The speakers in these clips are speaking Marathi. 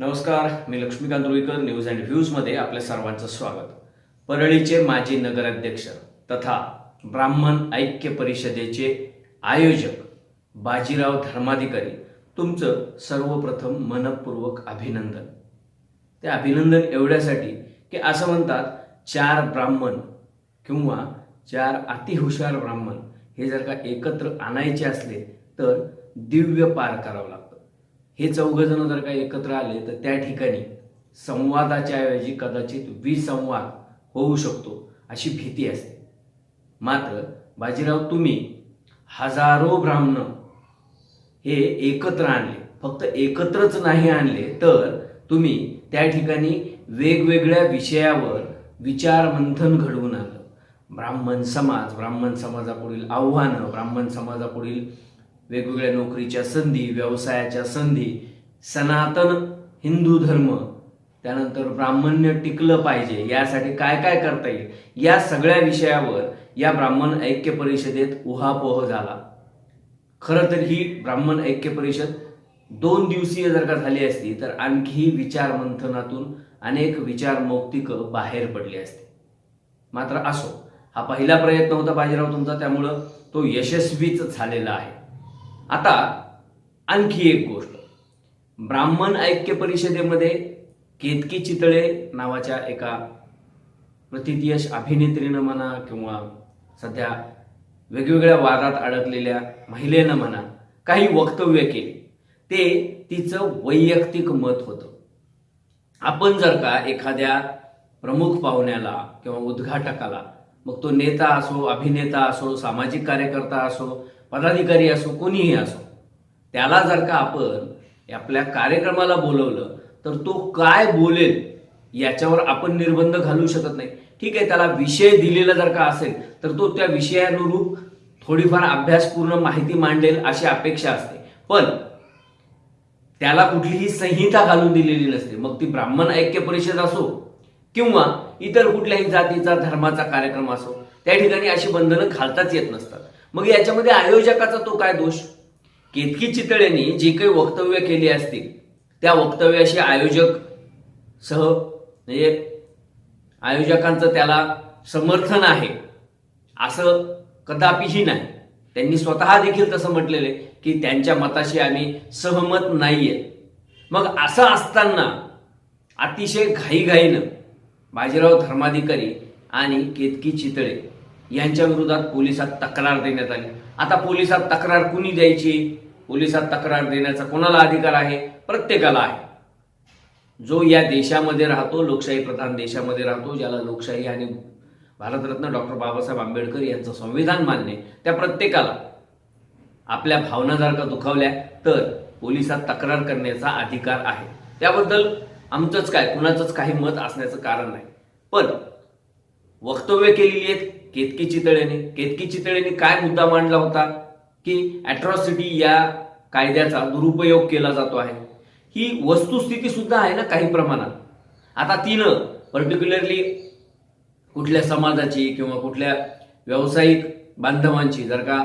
नमस्कार मी लक्ष्मीकांत रुईकर न्यूज अँड व्ह्यूजमध्ये आपल्या सर्वांचं स्वागत. परळीचे माजी नगराध्यक्ष तथा ब्राह्मण ऐक्य परिषदेचे आयोजक बाजीराव धर्माधिकारी तुमचं सर्वप्रथम मनपूर्वक अभिनंदन. ते अभिनंदन एवढ्यासाठी की असं म्हणतात चार ब्राह्मण किंवा चार अतिहुशार ब्राह्मण हे जर का एकत्र आणायचे असले तर दिव्य पार करावं लागतं. हे चौघजण जर का एकत्र आले तर त्या ठिकाणी संवादाच्या ऐवजी कदाचित विसंवाद होऊ शकतो अशी भीती असते. मात्र बाजीराव तुम्ही हजारो ब्राह्मण हे एकत्र आणले फक्त एकत्रच नाही आणले तर तुम्ही त्या ठिकाणी वेगवेगळ्या विषयावर विचार मंथन घडवून आलं ब्राह्मण समाज ब्राह्मण समाजापुढील आव्हानं ब्राह्मण समाजापुढील वेगवेगळ्या नोकरीच्या संधी व्यवसायाच्या संधी सनातन हिंदू धर्म त्यानंतर ब्राह्मण्य टिकलं पाहिजे यासाठी काय काय करता येईल? या सगळ्या विषयावर या ब्राह्मण ऐक्य परिषदेत उहापोह झाला. खरं तर ही ब्राह्मण ऐक्य परिषद दोन दिवसीय जर का झाली असती तर आणखी विचार मंथनातून अनेक विचार मौक्तिक बाहेर पडली असते. मात्र असो हा पहिला प्रयत्न होता बाजीराव तुमचा त्यामुळं तो यशस्वीच झालेला आहे. आता आणखी एक गोष्ट. ब्राह्मण ऐक्य परिषदेमध्ये केतकी चितळे नावाच्या एका प्रतितयश अभिनेत्रीनं म्हणा किंवा सध्या वेगवेगळ्या वादात अडकलेल्या महिलेनं म्हणा काही वक्तव्य केली. ते तिचं वैयक्तिक मत होतं. आपण जर का एखाद्या प्रमुख पाहुण्याला किंवा उद्घाटकाला मग तो नेता असो अभिनेता असो सामाजिक कार्यकर्ता असो पदाधिकारी असो कोणीही असो त्याला जर का आपण आपल्या कार्यक्रमाला बोलवलं तर तो काय बोलेल याच्यावर आपण निर्बंध घालू शकत नाही. ठीक आहे त्याला विषय दिलेला जर का असेल तर तो त्या विषयानुरूप थोडीफार अभ्यासपूर्ण माहिती मांडेल अशी अपेक्षा असते. पण त्याला कुठलीही संहिता घालून दिलेली नसते. मग ती ब्राह्मण ऐक्य परिषद असो किंवा इतर कुठल्याही जातीचा धर्माचा कार्यक्रम असो त्या ठिकाणी अशी बंधनं घालताच येत नसतात. मग याच्यामध्ये आयोजकाचा तो काय दोष? केतकी चितळेंनी जी काही वक्तव्य केली असतील त्या वक्तव्याशी आयोजक सह म्हणजे आयोजकांचं त्याला समर्थन आहे असं कदापिही नाही. त्यांनी स्वतः देखील तसं म्हटलेलं आहे की त्यांच्या मताशी आम्ही सहमत नाहीये. मग असं असताना अतिशय घाईघाईनं बाजीराव धर्माधिकारी आणि केतकी चितळे यांच्या विरोधात पोलिसात तक्रार देण्यात आली. आता पोलिसात तक्रार कुणी द्यायची? पोलिसात तक्रार देण्याचा कोणाला अधिकार आहे? प्रत्येकाला आहे. जो या देशामध्ये राहतो लोकशाही प्रधान देशामध्ये राहतो ज्याला लोकशाही आणि भारतरत्न डॉक्टर बाबासाहेब आंबेडकर यांचं संविधान मान्य त्या प्रत्येकाला आपल्या भावना जर का दुखावल्या तर पोलिसात तक्रार करण्याचा अधिकार आहे. त्याबद्दल आमचंच काय कुणाचंच काही मत असण्याचं कारण नाही. पण वक्तव्य केलेली आहेत केतकी चितळेने केतकी चितळेने काय मुद्दा मांडला होता? की अॅट्रॉसिटी या कायद्याचा दुरुपयोग केला जातो आहे. ही वस्तुस्थिती सुद्धा आहे ना काही प्रमाणात. आता तिनं पर्टिक्युलरली कुठल्या समाजाची किंवा कुठल्या व्यावसायिक बांधवांची जर का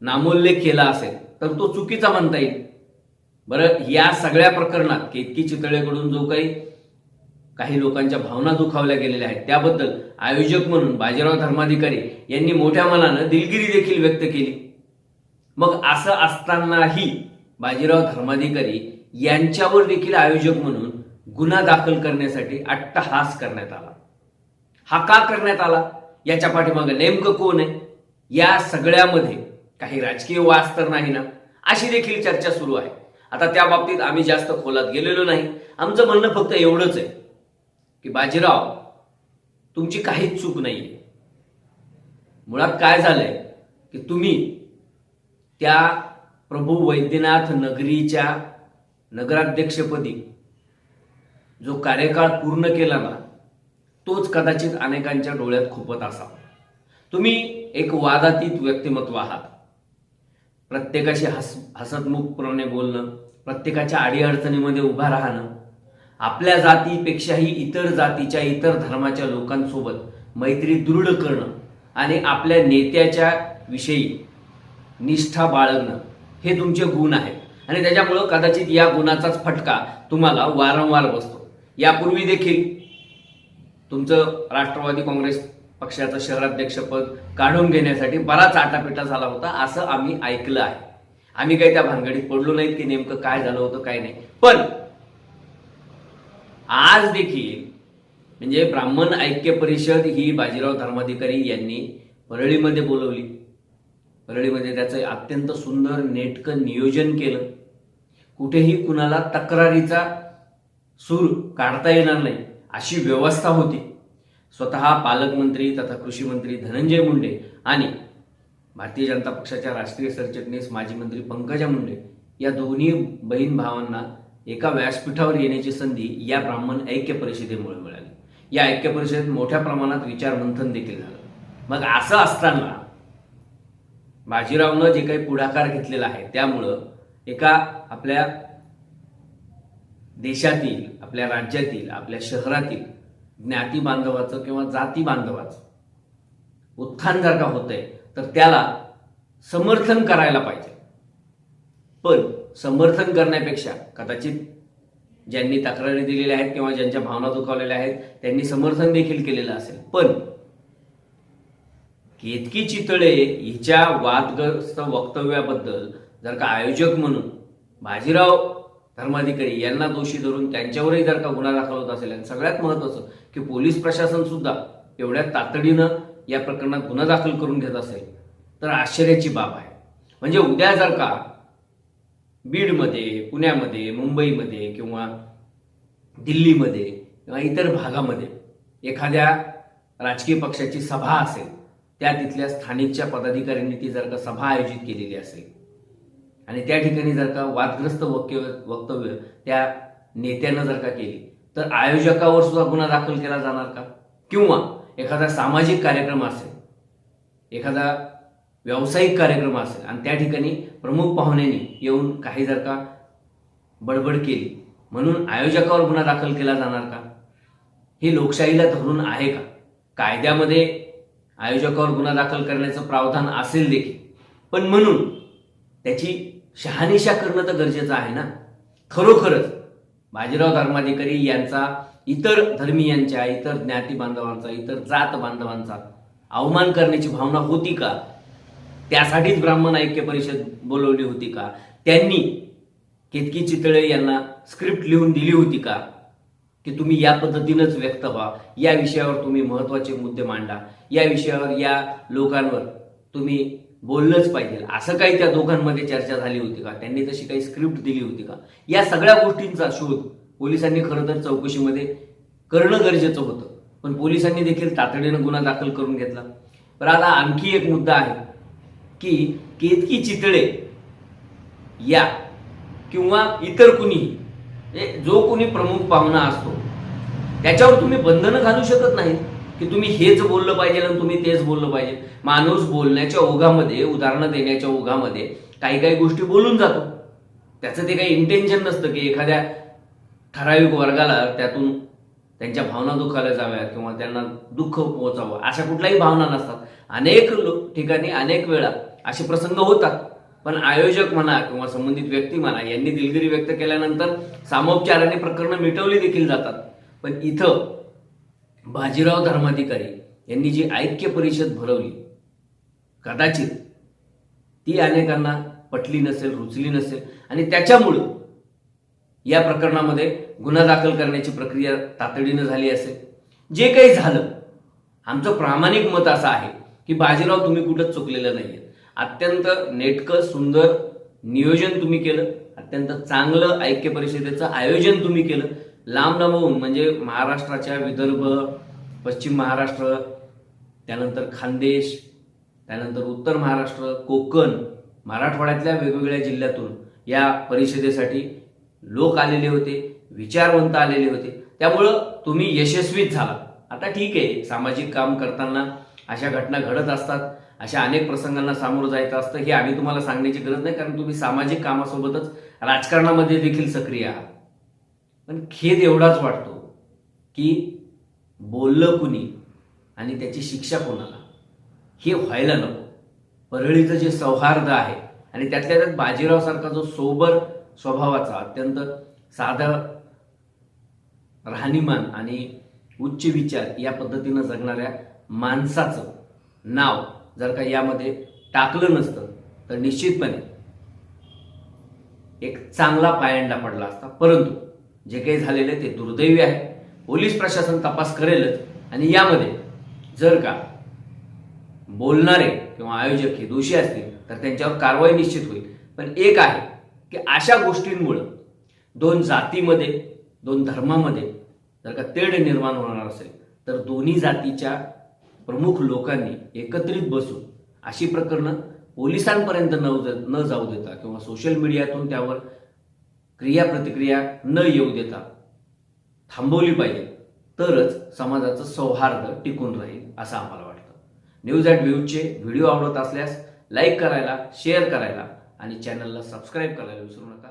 नामोल्लेख केला असेल तर तो चुकीचा म्हणता येईल. बरं या सगळ्या प्रकरणात केतकी चितळेकडून जो काही काही लोकांच्या भावना दुखावल्या गेलेल्या आहेत. त्याबद्दल आयोजक म्हणून बाजीराव धर्माधिकारी यांनी मोठ्या मनानं दिलगिरी देखील व्यक्त केली. मग असं असतानाही बाजीराव धर्माधिकारी यांच्यावर देखील आयोजक म्हणून गुन्हा दाखल करण्यासाठी अट्टहास करण्यात आला. हा का करण्यात आला? याच्या पाठीमागे नेमकं कोण आहे? या सगळ्यामध्ये काही राजकीय वास तर नाही ना? अशी देखील चर्चा सुरू आहे. आता त्या बाबतीत आम्ही जास्त खोलात गेलेलो नाही. आमचं म्हणणं फक्त एवढंच आहे. की बाजीराव तुमची काहीच चूक नाही मुळात काय झालंय की तुम्ही त्या प्रभू वैद्यनाथ नगरीच्या नगराध्यक्षपदी जो कार्यकाळ पूर्ण केला ना तोच कदाचित अनेकांच्या डोळ्यात खुपत असावा. तुम्ही एक वादातीत व्यक्तिमत्व आहात. प्रत्येकाशी हस हसतमुखपणे बोलणं प्रत्येकाच्या अडीअडचणीमध्ये उभा राहणं आपल्या जातीपेक्षाही इतर जातीच्या इतर धर्माच्या लोकांसोबत मैत्री दृढ करणं आणि आपल्या नेत्याच्या विषयी निष्ठा बाळगणं हे तुमचे गुण आहेत. आणि त्याच्यामुळं कदाचित या गुणाचाच फटका तुम्हाला वारंवार बसतो. यापूर्वी देखील तुमचं राष्ट्रवादी काँग्रेस पक्षाचं शहराध्यक्षपद काढून घेण्यासाठी बराच आटापिटा झाला होता असं आम्ही ऐकलं आहे. आम्ही काही त्या भानगडीत पडलो नाहीत की नेमकं काय झालं होतं काय नाही. पण आज देखील म्हणजे ब्राह्मण ऐक्य परिषद ही बाजीराव धर्माधिकारी यांनी परळीमध्ये बोलवली. परळीमध्ये त्याचं अत्यंत सुंदर नेटकं नियोजन केलं. कुठेही कुणाला तक्रारीचा सूर काढता येणार नाही अशी व्यवस्था होती. स्वतः पालकमंत्री तथा कृषी मंत्री धनंजय मुंडे आणि भारतीय जनता पक्षाच्या राष्ट्रीय सरचिटणीस माजी मंत्री पंकजा मुंडे या दोन्ही बहीण भावांना एका व्यासपीठावर येण्याची संधी या ब्राह्मण ऐक्य परिषदेमुळे मिळाली. या ऐक्य परिषदेत मोठ्या प्रमाणात विचार मंथन देखील झालं. मग असं असताना बाजीरावनं जे काही पुढाकार घेतलेला आहे त्यामुळं एका आपल्या देशातील आपल्या राज्यातील आपल्या शहरातील ज्ञाती बांधवाचं किंवा जाती बांधवाचं उत्थान जर का होतंय तर त्याला समर्थन करायला पाहिजे. पण समर्थन करण्यापेक्षा कदाचित ज्यांनी तक्रारी दिलेल्या आहेत किंवा ज्यांच्या भावना दुखावलेल्या आहेत त्यांनी समर्थन देखील केलेलं असेल. पण केतकी चितळे हिच्या वादग्रस्त वक्तव्याबद्दल जर का आयोजक म्हणून बाजीराव धर्माधिकारी यांना दोषी धरून त्यांच्यावरही जर का गुन्हा दाखल होत असेल आणि सगळ्यात महत्वाचं की पोलीस प्रशासन सुद्धा एवढ्या तातडीनं या प्रकरणात गुन्हा दाखल करून घेत असेल तर आश्चर्याची बाब आहे. म्हणजे उद्या जर का बीडमध्ये पुण्यामध्ये मुंबईमध्ये किंवा दिल्लीमध्ये किंवा इतर भागामध्ये एखाद्या राजकीय पक्षाची सभा असेल त्या तिथल्या स्थानिकच्या पदाधिकाऱ्यांनी ती जर का सभा आयोजित केलेली असेल आणि त्या ठिकाणी जर का वादग्रस्त वक्य वक्तव्य त्या नेत्यानं जर का केली तर आयोजकावर सुद्धा गुन्हा दाखल केला जाणार का? किंवा एखादा सामाजिक कार्यक्रम असेल एखादा व्यावसायिक कार्यक्रम असेल आणि त्या ठिकाणी प्रमुख पाहुण्यांनी येऊन काही जर का बडबड केली म्हणून आयोजकावर गुन्हा दाखल केला जाणार का? हे लोकशाहीला धरून आहे का? कायद्यामध्ये आयोजकावर गुन्हा दाखल करण्याचं प्रावधान असेल देखील. पण म्हणून त्याची शहानिशा करणं तर गरजेचं आहे ना? खरोखरच बाजीराव धर्माधिकारी यांचा इतर धर्मीयांच्या इतर ज्ञाती बांधवांचा इतर जात बांधवांचा अवमान करण्याची भावना होती का? त्यासाठीच ब्राह्मण ऐक्य परिषद बोलवली होती का? त्यांनी केतकी चितळे यांना स्क्रिप्ट लिहून दिली होती का? की तुम्ही या पद्धतीनंच व्यक्त व्हा. या विषयावर तुम्ही महत्त्वाचे मुद्दे मांडा. या विषयावर या लोकांवर तुम्ही बोललंच पाहिजे. असं काही त्या दोघांमध्ये चर्चा झाली होती का? त्यांनी तशी काही स्क्रिप्ट दिली होती का? या सगळ्या गोष्टींचा शोध पोलिसांनी खरं तर चौकशीमध्ये करणं गरजेचं होतं. पण पोलिसांनी देखील तातडीनं गुन्हा दाखल करून घेतला. पण आता आणखी एक मुद्दा आहे. की केतकी चितळे या किंवा इतर कुणीही जो कोणी प्रमुख पाहुणा असतो त्याच्यावर तुम्ही बंधनं घालू शकत नाही की तुम्ही हेच बोललं पाहिजे आणि तुम्ही तेच बोललं पाहिजे. माणूस बोलण्याच्या ओघामध्ये उदाहरणं देण्याच्या ओघामध्ये काही काही गोष्टी बोलून जातो. त्याचं ते काही इंटेन्शन नसतं की एखाद्या ठराविक वर्गाला त्यातून त्यांच्या भावना दुखायला जाव्यात किंवा त्यांना दुःख पोहोचावं अशा कुठल्याही भावना नसतात. अनेक लोक ठिकाणी अनेक वेळा असे प्रसंग होतात. पण आयोजक म्हणा किंवा संबंधित व्यक्ती म्हणा यांनी दिलगिरी व्यक्त केल्यानंतर सामोपचाराने प्रकरणं मिटवली देखील जातात. पण इथं बाजीराव धर्माधिकारी यांनी जी ऐक्य परिषद भरवली कदाचित ती अनेकांना पटली नसेल रुचली नसेल आणि त्याच्यामुळं या प्रकरणामध्ये गुन्हा दाखल करण्याची प्रक्रिया तातडीनं झाली असेल. जे काही झालं आमचं प्रामाणिक मत असं आहे की बाजीराव तुम्ही कुठंच चुकलेलं नाहीये. अत्यंत नेटकं सुंदर नियोजन तुम्ही केलं अत्यंत चांगलं ऐक्य परिषदेचं आयोजन तुम्ही केलं. लांब लांबून म्हणजे महाराष्ट्राच्या विदर्भ पश्चिम महाराष्ट्र त्यानंतर खानदेश त्यानंतर उत्तर महाराष्ट्र कोकण मराठवाड्यातल्या वेगवेगळ्या जिल्ह्यातून या परिषदेसाठी लोक आलेले होते विचारवंत आलेले होते. त्यामुळं तुम्ही यशस्वीच झाला आता ठीक आहे सामाजिक काम करताना अशा घटना घडत असतात अशा अनेक प्रसंगांना सामोरं जायचं असतं हे आम्ही तुम्हाला सांगण्याची गरज नाही कारण तुम्ही सामाजिक कामासोबतच राजकारणामध्ये देखील सक्रिय आहात. पण खेद एवढाच वाटतो की बोललं कुणी आणि त्याची शिक्षा कोणाला? हे व्हायला नको. परळीचं जे सौहार्द आहे आणि त्यातल्या त्यात बाजीरावसारखा जो सोबर स्वभावाचा अत्यंत साधा राहणीमान आणि उच्च विचार या पद्धतीनं जगणाऱ्या माणसाचं नाव जर का यामध्ये टाकलं नसतं तर निश्चितपणे एक चांगला पायंडा पडला असता. परंतु जे काही झालेले ते दुर्दैवी आहे. पोलीस प्रशासन तपास करेलच. आणि यामध्ये जर का बोलणारे किंवा आयोजक हे दोषी असतील तर त्यांच्यावर कारवाई निश्चित होईल. पण एक आहे की अशा गोष्टींमुळं दोन जातीमध्ये दोन धर्मामध्ये जर का तेढ निर्माण होणार असेल तर दोन्ही जातीच्या प्रमुख लोकांनी एकत्रित बसून अशी प्रकरणं पोलिसांपर्यंत न न जाऊ देता किंवा सोशल मीडियातून त्यावर क्रिया प्रतिक्रिया न येऊ देता थांबवली पाहिजे तरच समाजाचं सौहार्द टिकून राहील असं आम्हाला वाटतं. न्यूज अँड व्ह्यूजचे व्हिडिओ आवडत असल्यास लाईक करायला शेअर करायला आणि चॅनलला सबस्क्राईब करायला विसरू नका.